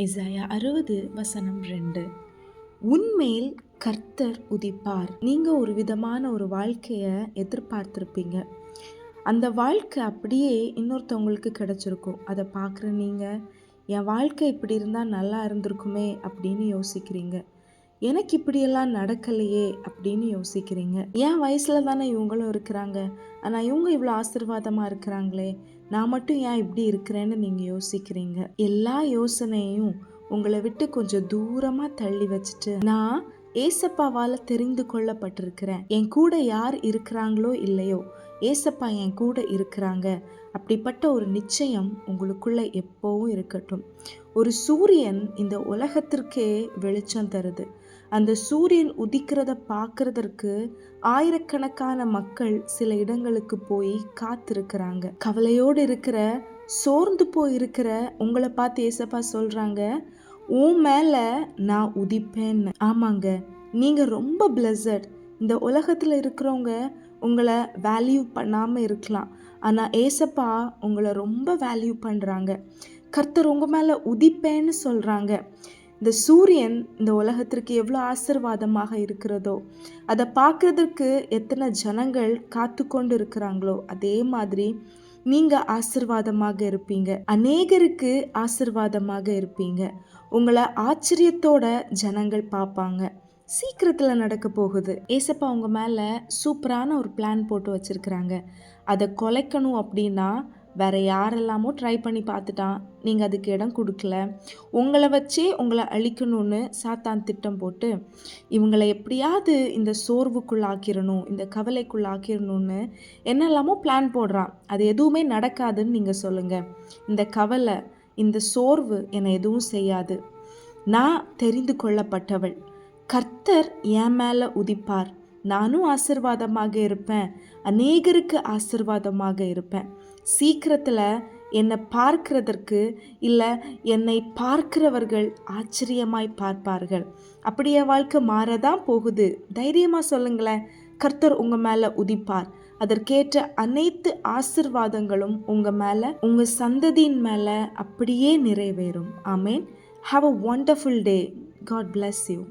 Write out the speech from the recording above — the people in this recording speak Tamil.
எசாயா அறுபது வசனம் ரெண்டு. உண்மையில் கர்த்தர் உதிப்பார். நீங்கள் ஒரு விதமான ஒரு வாழ்க்கையை எதிர்பார்த்துருப்பீங்க. அந்த வாழ்க்கை அப்படியே இன்னொருத்தவங்களுக்கு கிடச்சிருக்கும். அதை பார்க்குற நீங்கள் என் வாழ்க்கை இப்படி இருந்தால் நல்லா இருந்திருக்குமே அப்படின்னு யோசிக்கிறீங்க. எனக்கு இப்படியெல்லாம் நடக்கலையே அப்படின்னு யோசிக்கிறீங்க. என் வயசில் தானே இவங்களும் இருக்கிறாங்க. ஆனால் இவங்க இவ்வளோ ஆசீர்வாதமாக இருக்கிறாங்களே. நான் மட்டும் ஏன் இப்படி இருக்கிறேன்னு நீங்கள் யோசிக்கிறீங்க. எல்லா யோசனையும் உங்களை விட்டு கொஞ்சம் தூரமாக தள்ளி வச்சுட்டு நான் ஏசப்பாவால் தெரிந்து கொள்ளப்பட்டிருக்கிறேன். என் கூட யார் இருக்கிறாங்களோ இல்லையோ ஏசப்பா என் கூட இருக்கிறாங்க. அப்படிப்பட்ட ஒரு நிச்சயம் உங்களுக்குள்ளே எப்போவும் இருக்கட்டும். ஒரு சூரியன் இந்த உலகத்திற்கே வெளிச்சம் தருது. அந்த சூரியன் உதிக்கிறத பார்க்கறதற்கு ஆயிரக்கணக்கான மக்கள் சில இடங்களுக்கு போய் காத்திருக்கிறாங்க. கவலையோடு இருக்கிற சோர்ந்து போய் இருக்கிற உங்களை பார்த்து ஏசப்பா சொல்கிறாங்க உன் மேலே நான் உதிப்பேன்னு. ஆமாங்க நீங்கள் ரொம்ப பிளஸட் இந்த உலகத்தில் இருக்கிறவங்க உங்களை வேல்யூ பண்ணாமல் இருக்கலாம். ஆனால் ஏசப்பா உங்களை ரொம்ப வேல்யூ பண்ணுறாங்க கர்த்தர் உங்கள் மேலே உதிப்பேன்னு சொல்கிறாங்க இந்த சூரியன் இந்த உலகத்திற்கு எவ்வளோ ஆசிர்வாதமாக இருக்கிறதோ அதை பார்க்குறதுக்கு எத்தனை ஜனங்கள் காத்து கொண்டு இருக்கிறாங்களோ அதே மாதிரி நீங்கள் ஆசிர்வாதமாக இருப்பீங்க. அநேகருக்கு ஆசிர்வாதமாக இருப்பீங்க. உங்களை ஆச்சரியத்தோட ஜனங்கள் பார்ப்பாங்க. சீக்கிரத்தில் நடக்க போகுது. ஏசப்பா அவங்க மேலே சூப்பரான ஒரு பிளான் போட்டு வச்சுருக்குறாங்க. அதை கொலைக்கணும் அப்படின்னா வேற யாரெல்லாமோ ட்ரை பண்ணி பார்த்துட்டான். நீங்கள் அதுக்கு இடம் கொடுக்கல. உங்களை வச்சே உங்களை அழிக்கணும்னு சாத்தான் திட்டம் போட்டு இவங்களை எப்படியாவது இந்த சோர்வுக்குள்ளாக்கிடணும் இந்த கவலைக்குள்ளாக்கிடணும்னு என்னெல்லாமோ பிளான் போடுறான். அது எதுவுமே நடக்காதுன்னு நீங்கள் சொல்லுங்கள் இந்த கவலை இந்த சோர்வு என்னை எதுவும் செய்யாது. நான் தெரிந்து கொள்ளப்பட்டவள். கர்த்தர் என் மேலே உதிப்பார். நானும் ஆசிர்வாதமாக இருப்பேன். அநேகருக்கு ஆசிர்வாதமாக இருப்பேன். சீக்கிரத்தில் என்னை பார்க்கிறதற்கு இல்லை என்னை பார்க்கிறவர்கள் ஆச்சரியமாய் பார்ப்பார்கள். அப்படியே வாழ்க்கை மாறதான் போகுது. தைரியமாக சொல்லுங்களேன். கர்த்தர் உங்கள் மேலே உதிப்பார். அதற்கேற்ற அனைத்து ஆசிர்வாதங்களும் உங்கள் மேலே உங்கள் சந்ததியின் மேலே அப்படியே நிறைவேறும். Amen. Have a wonderful day God bless you